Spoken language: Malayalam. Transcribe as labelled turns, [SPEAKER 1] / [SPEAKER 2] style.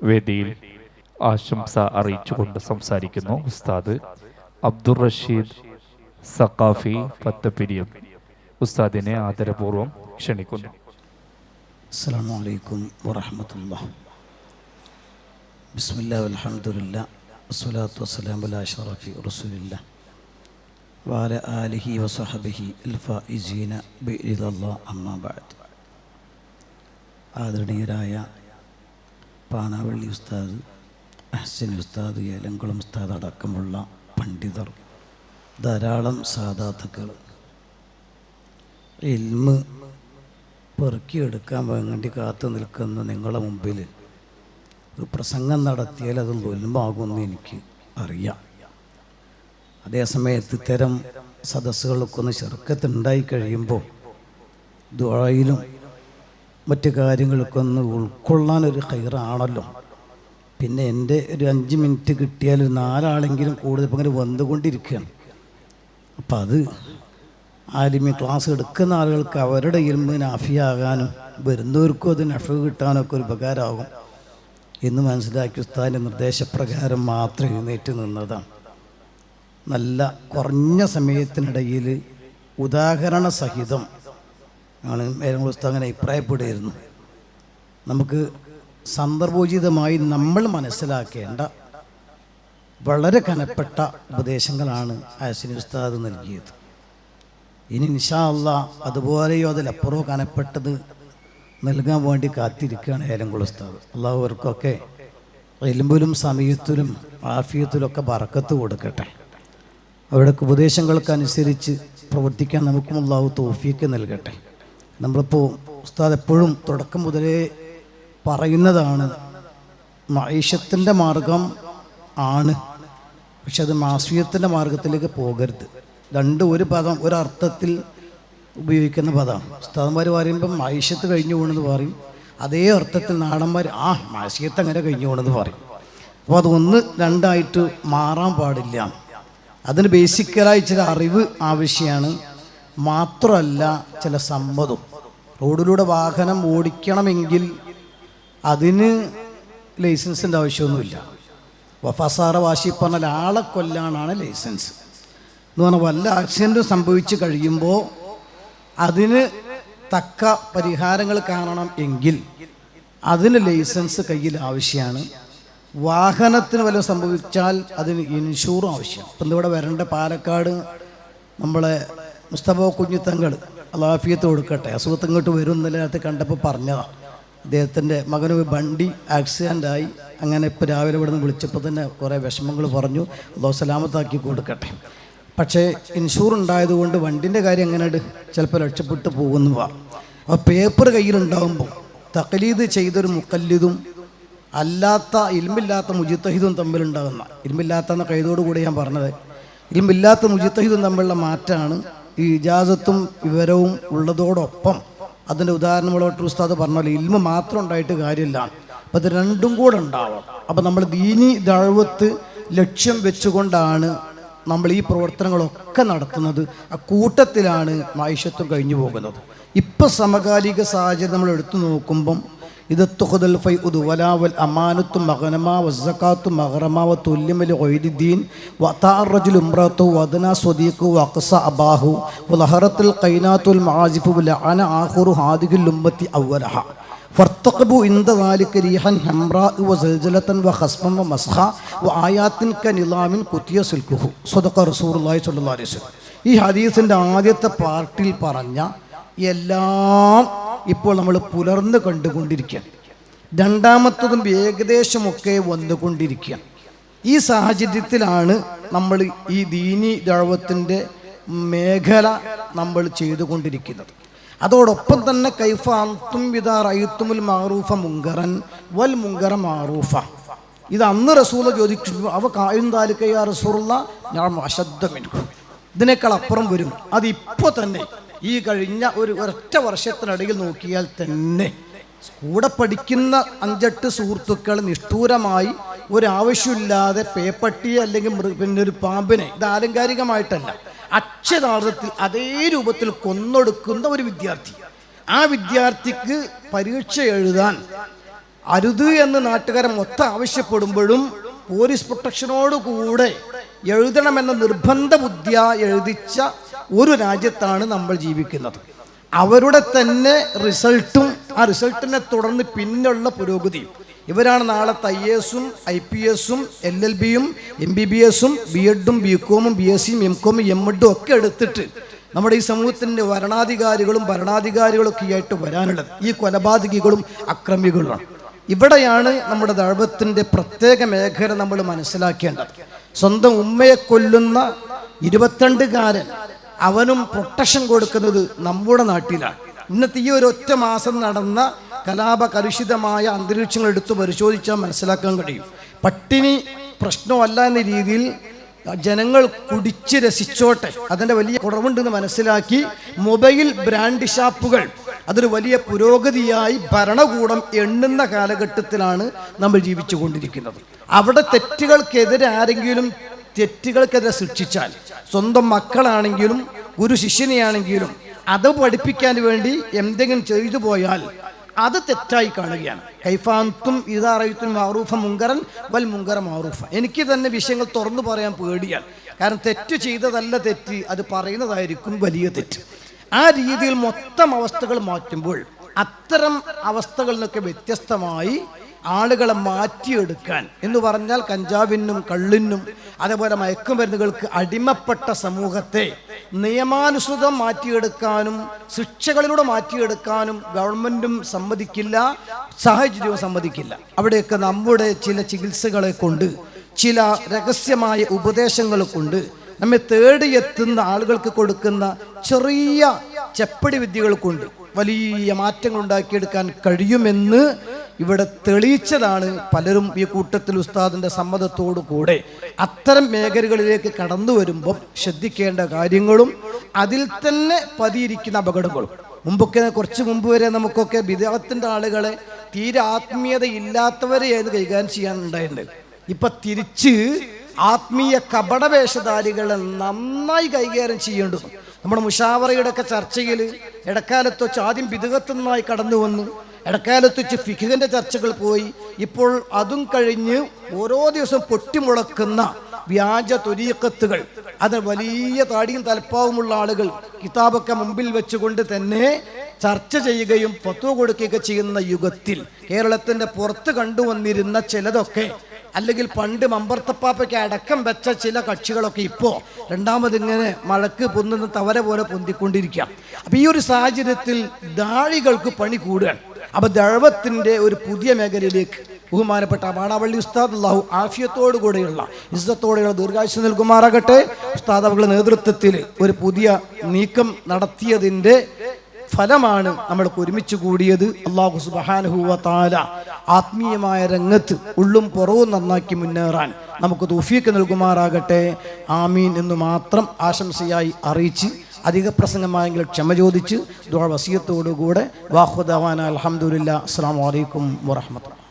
[SPEAKER 1] വേദിയിൽ ആശംസ അറിയിച്ചുകൊണ്ട് സംസാരിക്കുന്നു ഉസ്താദ് അബ്ദുർ റഷീദ് സഖാഫി പത്തപ്പിരിയം. ഉസ്താദിനെ ആദരപൂർവം ക്ഷണിക്കുന്നു.
[SPEAKER 2] അസ്സാം വലൈക്കും വാഹമത്തല്ലാ ബിസ്മില്ലാ അലഹമുല്ല വസ്സലാത്തു വസ്സലാം അല അഷറഫി റസൂലില്ല വാല ആലിഹി വസഹബിഹി അൽഫീന ബിഅല്ലാ അമ്മാബാദ് ആദരണീയരായ പാനാവള്ളി ഉസ്താദ് അഹ്സൻ ഉസ്താദ് ഏലംകുളം ഉസ്താദ് അടക്കമുള്ള പണ്ഡിതർ ധാരാളം സാധാത്തുക്കൾ. ഇൽമ് പെറുക്കിയെടുക്കാൻ വേണ്ടി കാത്തു നിൽക്കുന്ന നിങ്ങളുടെ മുമ്പിൽ ഒരു പ്രസംഗം നടത്തിയാൽ അത് തൊൽമാകുമെന്ന് എനിക്ക് അറിയാം. അതേസമയത്ത് ഇത്തരം സദസ്സുകളൊക്കെ ഒന്ന് ചെറുക്കത്തുണ്ടായി കഴിയുമ്പോൾ ദുഴയിലും മറ്റു കാര്യങ്ങളൊക്കെ ഒന്ന് ഉൾക്കൊള്ളാൻ ഒരു ഹൈറാണല്ലോ പിന്നെ എന്റെ ഒരു അഞ്ച് മിനിറ്റ് കിട്ടിയാൽ ഒരു നാലാളെങ്കിലും കൂടുതൽ ഇപ്പം ഇങ്ങനെ വന്നുകൊണ്ടിരിക്കുകയാണ്. അപ്പം അത് ആലിമി ക്ലാസ് എടുക്കുന്ന ആളുകൾക്ക് അവരുടെ ഇരുമ്പ് നാഫിയാകാനും വരുന്നവർക്കും അത് നഫ് കിട്ടാനൊക്കെ ഒരു ഉപകാരമാകും എന്ന് മനസ്സിലാക്കി ഉസ്താദിന്റെ നിർദ്ദേശപ്രകാരം മാത്രം എഴുന്നേറ്റ് നിന്നതാണ്. നല്ല കുറഞ്ഞ സമയത്തിനിടയിൽ ഉദാഹരണ സഹിതം മേലും ഉസ്താദ് അങ്ങനെ അഭിപ്രായപ്പെടുകയായിരുന്നു. നമുക്ക് സന്ദർഭോചിതമായി നമ്മൾ മനസ്സിലാക്കേണ്ട വളരെ കനപ്പെട്ട ഉപദേശങ്ങളാണ് ആസിനി ഉസ്താദ് നൽകിയത്. ഇനി നിഷാ അല്ല അതുപോലെയോ അതിലപ്പുറമോ കനപ്പെട്ടത് നൽകാൻ വേണ്ടി കാത്തിരിക്കുകയാണ് ഏലംകുളം ഉസ്താദ്. അള്ളാഹുവർക്കൊക്കെ എലുമ്പിലും സമയത്തിലും ആഫിയത്തിലൊക്കെ ബറക്കത്ത് കൊടുക്കട്ടെ. അവരുടെ ഉപദേശങ്ങൾക്കനുസരിച്ച് പ്രവർത്തിക്കാൻ നമുക്കും അള്ളാഹു തോഫിയൊക്കെ നൽകട്ടെ. നമ്മളിപ്പോൾ ഉസ്താദ് എപ്പോഴും തുടക്കം മുതലേ പറയുന്നതാണ് മൈഷത്തിന്റെ മാർഗം ആണ്. പക്ഷെ അത് മാസ്വീയത്തിന്റെ മാർഗത്തിലേക്ക് പോകരുത്. രണ്ട് ഒരു പദം ഒരർത്ഥത്തിൽ ഉപയോഗിക്കുന്ന പദമാണ് ഉസ്താദന്മാർ പറയുമ്പം മൈഷത്ത് കഴിഞ്ഞു പോകണമെന്ന് പറയും. അതേ അർത്ഥത്തിൽ നാടന്മാർ ആ മാസീയത്ത് അങ്ങനെ കഴിഞ്ഞു പോകണമെന്ന് പറയും. അപ്പോൾ അത് ഒന്ന് രണ്ടായിട്ട് മാറാൻ പാടില്ല. അതിന് ബേസിക്കലായി ചില അറിവ് ആവശ്യമാണ് മാത്രമല്ല ചില സമ്മതം. റോഡിലൂടെ വാഹനം ഓടിക്കണമെങ്കിൽ അതിന് ലൈസൻസിന്റെ ആവശ്യമൊന്നുമില്ല. വഫാസാറ വാശി പറഞ്ഞാൽ ആളെ കൊല്ലാനാണ് ലൈസൻസ്. എന്ന് പറഞ്ഞാൽ വല്ല ആക്സിഡന്റും സംഭവിച്ചു കഴിയുമ്പോൾ അതിന് തക്ക പരിഹാരങ്ങൾ കാണണം എങ്കിൽ അതിന് ലൈസൻസ് കയ്യിൽ ആവശ്യമാണ്. വാഹനത്തിന് വല്ലതും സംഭവിച്ചാൽ അതിന് ഇൻഷൂറും ആവശ്യം ഇപ്പം ഇവിടെ വരേണ്ട പാലക്കാട് നമ്മളെ മുസ്തഫ കുഞ്ഞിത്തങ്ങൾ അലാഫിയത്ത് കൊടുക്കട്ടെ. അസുഖത്ത് ഇങ്ങോട്ട് വരും എന്നതിനകത്ത് കണ്ടപ്പോൾ പറഞ്ഞതാണ് അദ്ദേഹത്തിന്റെ മകന് വണ്ടി ആക്സിഡന്റായി അങ്ങനെ ഇപ്പോൾ രാവിലെ ഇവിടെ നിന്ന് വിളിച്ചപ്പോൾ തന്നെ കുറേ വിഷമങ്ങൾ പറഞ്ഞു. അല്ലോ സലാമത്താക്കി കൊടുക്കട്ടെ. പക്ഷേ ഇൻഷൂർ ഉണ്ടായതുകൊണ്ട് വണ്ടിന്റെ കാര്യം എങ്ങനെയാണ് ചിലപ്പോൾ രക്ഷപ്പെട്ടു വാ. അപ്പോൾ പേപ്പർ കയ്യിലുണ്ടാകുമ്പോൾ തക്കലീത് ചെയ്തൊരു മുക്കല്ലിതും അല്ലാത്ത ഇൽമില്ലാത്ത മുജിത്തഹിദും തമ്മിലുണ്ടാകുന്ന ഇൽമില്ലാത്ത എന്ന കൈതോടുകൂടി ഞാൻ പറഞ്ഞത്. ഇൽമില്ലാത്ത മുജിത്തഹിദും തമ്മിലുള്ള മാറ്റമാണ് ഈ ഇജാസത്തും വിവരവും ഉള്ളതോടൊപ്പം അതിന്റെ ഉദാഹരണമുള്ളവട്ട് ഉസ്താദ് പറഞ്ഞ പോലെ ഇൽമ മാത്രം ഉണ്ടായിട്ട് കാര്യമില്ല. അപ്പം ഇത് രണ്ടും കൂടെ ഉണ്ടാവണം. അപ്പം നമ്മൾ ദീനി ദഴവത്ത് ലക്ഷ്യം വെച്ചുകൊണ്ടാണ് നമ്മൾ ഈ പ്രവർത്തനങ്ങളൊക്കെ നടത്തുന്നത്. ആ കൂട്ടത്തിലാണ് മായിഷത്വം കഴിഞ്ഞു പോകുന്നത്. ഇപ്പം സമകാലിക സാഹചര്യം നമ്മൾ എടുത്തു നോക്കുമ്പം ഇത് തുഹദൽ ഫൈ ഉദ് വലാവൽ അമാനത്തും മകനമാ വസക്കാത്തും മഹറമാവ തുല്യമൽ ഒയ്ദീൻ വതാറജുൽ ഉംറത്തു വദന സ്വദീഖു വഖസ അബാഹു വലഹറത്തുൽ ഖൈനാത്തുൽ മാസിഫു ലഅന ആഖിറു ഹാദിഹിൽ ഉമ്മത്തി അവലഹ فارتقبوا عند ذلك ريحا حمراء وزلزلة وخصفا ومسخا وآيات كنظام قطي سلكه صدق رسول الله صلى الله عليه وسلم ഈ ഹദീസിൻ്റെ ആദ്യത്തെ പാർട്ടിൽ പറഞ്ഞ എല്ലാം ഇപ്പോൾ നമ്മൾ പുലർന്ന് കണ്ടുകൊണ്ടിരിക്കുകയാണ്. രണ്ടാമത്തതും ഏകദേശമൊക്കെ വന്നുകൊണ്ടിരിക്കുകയാണ്. ഈ സാഹചര്യത്തിലാണ് നമ്മൾ ഈ ദീനി ദഴവത്തിന്റെ മേഖല നമ്മൾ ചെയ്തുകൊണ്ടിരിക്കുന്നത്. അതോടൊപ്പം തന്നെ കൈഫ അന്തും വിത റയുത്തുമുൽ മാറൂഫ മുങ്കറൻ വൽ മുങ്കറ മാറൂഫ. ഇത് അന്ന് റസൂല ചോദിച്ചു അവ കായും താലിക്കയ്യ റസൂറുള്ള ഞാൻ അശബ്ദമെടുക്കും ഇതിനേക്കാൾ അപ്പുറം വരും. അതിപ്പോൾ തന്നെ ഈ കഴിഞ്ഞ ഒരു ഒരൊറ്റ വർഷത്തിനിടയിൽ നോക്കിയാൽ തന്നെ കൂടെ പഠിക്കുന്ന അഞ്ചെട്ട് സുഹൃത്തുക്കൾ നിഷ്ഠൂരമായി ഒരാവശ്യമില്ലാതെ പേപ്പട്ടിയെ അല്ലെങ്കിൽ പിന്നെ ഒരു പാമ്പിനെ ഇത് ആലങ്കാരികമായിട്ടല്ല അക്ഷരാർത്ഥത്തിൽ അതേ രൂപത്തിൽ കൊന്നൊടുക്കുന്ന ഒരു വിദ്യാർത്ഥി. ആ വിദ്യാർത്ഥിക്ക് പരീക്ഷ എഴുതാൻ അരുത് എന്ന് നാട്ടുകാരെ മൊത്തം ആവശ്യപ്പെടുമ്പോഴും പോലീസ് പ്രൊട്ടക്ഷനോടുകൂടെ എഴുതണമെന്ന നിർബന്ധ ബുദ്ധിയ എഴുതിച്ച ഒരു രാജ്യത്താണ് നമ്മൾ ജീവിക്കുന്നത്. അവരുടെ തന്നെ റിസൾട്ടും ആ റിസൾട്ടിനെ തുടർന്ന് പിന്നുള്ള പുരോഗതിയും. ഇവരാണ് നാളെ ഐ എസും ഐ പി എസും എൽ എൽ ബിയും എം ബി ബി എസും ബി എഡും ബി കോമും ബി എസ് സിയും എം കോമും എം എഡും ഒക്കെ എടുത്തിട്ട് നമ്മുടെ ഈ സമൂഹത്തിന്റെ ഭരണാധികാരികളും ഭരണാധികാരികളും ഒക്കെ ആയിട്ട് വരാനുള്ളത് ഈ കൊലപാതകികളും അക്രമികളുമാണ്. ഇവിടെയാണ് നമ്മുടെ ദഴവത്തിന്റെ പ്രത്യേക മേഖല നമ്മൾ മനസ്സിലാക്കേണ്ടത്. സ്വന്തം ഉമ്മയെ കൊല്ലുന്ന ഇരുപത്തിരണ്ടുകാരൻ അവനും പ്രൊട്ടക്ഷൻ കൊടുക്കുന്നത് നമ്മുടെ നാട്ടിലാണ്. ഇന്നത്തെ ഈ ഒരു ഒറ്റ മാസം നടന്ന കലാപ കലുഷിതമായ അന്തരീക്ഷങ്ങൾ എടുത്തു പരിശോധിച്ചാൽ മനസ്സിലാക്കാൻ കഴിയും. പട്ടിണി പ്രശ്നമല്ല എന്ന രീതിയിൽ ജനങ്ങൾ കുടിച്ച് രസിച്ചോട്ടെ. അതിന്റെ വലിയ കുറവുണ്ടെന്ന് മനസ്സിലാക്കി മൊബൈൽ ബ്രാൻഡ് ഷാപ്പുകൾ അതൊരു വലിയ പുരോഗതിയായി ഭരണകൂടം എണ്ണുന്ന കാലഘട്ടത്തിലാണ് നമ്മൾ ജീവിച്ചു കൊണ്ടിരിക്കുന്നത് അവിടെ തെറ്റുകൾക്കെതിരെ ആരെങ്കിലും തെറ്റുകൾക്കെതിരെ ശിക്ഷിച്ചാൽ സ്വന്തം മക്കളാണെങ്കിലും ഗുരു ശിഷ്യനെയാണെങ്കിലും അത് പഠിപ്പിക്കാൻ വേണ്ടി എന്തെങ്കിലും ചെയ്തു പോയാൽ അത് തെറ്റായി കാണുകയാണ്. കൈഫാന്തും ഇതാറയത്തും മാറൂഫ മുങ്കരൻ വൽ മുങ്കര മാറൂഫ. എനിക്ക് തന്നെ വിഷയങ്ങൾ തുറന്നു പറയാൻ പേടിയാണ്. കാരണം തെറ്റ് ചെയ്തതല്ല തെറ്റ് അത് പറയുന്നതായിരിക്കും വലിയ തെറ്റ്. ആ രീതിയിൽ മൊത്തം അവസ്ഥകൾ മാറ്റുമ്പോൾ അത്തരം അവസ്ഥകളിൽ നിന്നൊക്കെ വ്യത്യസ്തമായി ആളുകളെ മാറ്റിയെടുക്കാൻ എന്ന് പറഞ്ഞാൽ കഞ്ചാവിനും കള്ളിനും അതേപോലെ മയക്കുമരുന്നുകൾക്ക് അടിമപ്പെട്ട സമൂഹത്തെ നിയമാനുസൃതം മാറ്റിയെടുക്കാനും ശിക്ഷകളിലൂടെ മാറ്റിയെടുക്കാനും ഗവൺമെന്റും സമ്മതിക്കില്ല സാഹചര്യവും സമ്മതിക്കില്ല. അവിടെയൊക്കെ നമ്മുടെ ചില ചികിത്സകളെ കൊണ്ട് ചില രഹസ്യമായ ഉപദേശങ്ങൾ കൊണ്ട് നമ്മെ തേടിയെത്തുന്ന ആളുകൾക്ക് കൊടുക്കുന്ന ചെറിയ ചെപ്പടി വിദ്യകൾ കൊണ്ട് വലിയ മാറ്റങ്ങൾ ഉണ്ടാക്കിയെടുക്കാൻ കഴിയുമെന്ന് ഇവിടെ തെളിയിച്ചതാണ് പലരും ഈ കൂട്ടത്തിൽ ഉസ്താദിന്റെ സമ്മതത്തോടു കൂടെ. അത്തരം മേഖലകളിലേക്ക് കടന്നു വരുമ്പോൾ ശ്രദ്ധിക്കേണ്ട കാര്യങ്ങളും അതിൽ തന്നെ പതിയിരിക്കുന്ന അപകടങ്ങളും. മുമ്പൊക്കെ കുറച്ച് മുമ്പ് വരെ നമുക്കൊക്കെ വിദേഹത്തിന്റെ ആളുകളെ തീരെ ആത്മീയത ഇല്ലാത്തവരെയായിരുന്നു കൈകാര്യം ചെയ്യാനുണ്ടായിട്ടുണ്ട്. ഇപ്പൊ തിരിച്ച് ആത്മീയ കപടവേഷധാരികളെ നന്നായി കൈകാര്യം ചെയ്യേണ്ടത് നമ്മുടെ മുഷാവറയുടെ ഒക്കെ ചർച്ചയിൽ ഇടക്കാലത്ത് വെച്ച് ആദ്യം വിദഗത്തുനിന്നായി കടന്നു വന്നു ഇടക്കാലത്ത് ഫിഖിന്റെ ചർച്ചകൾ പോയി. ഇപ്പോൾ അതും കഴിഞ്ഞ് ഓരോ ദിവസം പൊട്ടിമുളക്കുന്ന വ്യാജ തൊരീക്കത്തുകൾ അത് വലിയ താടിയും തലപ്പാവുമുള്ള ആളുകൾ കിതാബൊക്കെ മുമ്പിൽ വെച്ചുകൊണ്ട് തന്നെ ചർച്ച ചെയ്യുകയും ഫത്വ കൊടുക്കുകയൊക്കെ ചെയ്യുന്ന യുഗത്തിൽ കേരളത്തിന്റെ പുറത്ത് കണ്ടുവന്നിരുന്ന ചിലതൊക്കെ അല്ലെങ്കിൽ പണ്ട് മമ്പർത്തപ്പാപ്പയ്ക്ക് അടക്കം വെച്ച ചില കക്ഷികളൊക്കെ ഇപ്പോൾ രണ്ടാമത് ഇങ്ങനെ മഴക്ക് പൊന്നുന്ന തവര പോലെ പൊന്തിക്കൊണ്ടിരിക്കാം അപ്പം ഈ ഒരു സാഹചര്യത്തിൽ ദാഴികൾക്ക് പണി കൂടുകയാണ്. അപ്പം ദഴവത്തിന്റെ ഒരു പുതിയ മേഖലയിലേക്ക് ബഹുമാനപ്പെട്ട വാടാവള്ളി ഉസ്താദ് അള്ളാഹു ആഫിയത്തോടു കൂടെയുള്ള ഇസ്സത്തോടെയുള്ള ദീർഘായുസ് നൽകുമാറാകട്ടെ. ഉസ്താദ് അവരുടെ നേതൃത്വത്തിൽ ഒരു പുതിയ നീക്കം നടത്തിയതിന്റെ ഫലമാണ് നമ്മൾക്ക് ഒരുമിച്ച് കൂടിയത്. അള്ളാഹു സുബാനുഹുവ താല ആത്മീയമായ രംഗത്ത് ഉള്ളും പുറവും നന്നാക്കി മുന്നേറാൻ നമുക്ക് തൗഫീക്ക് നൽകുമാറാകട്ടെ. ആമീൻ എന്ന് മാത്രം ആശംസയായി അറിയിച്ച് അധിക പ്രസംഗമായെങ്കിൽ ക്ഷമ ചോദിച്ച് ദുആ വസീയത്തോടുകൂടെ വാഹുദവാന അലഹമുല്ല അസ്സാം വലൈക്കും വാഹമത്തുള്ള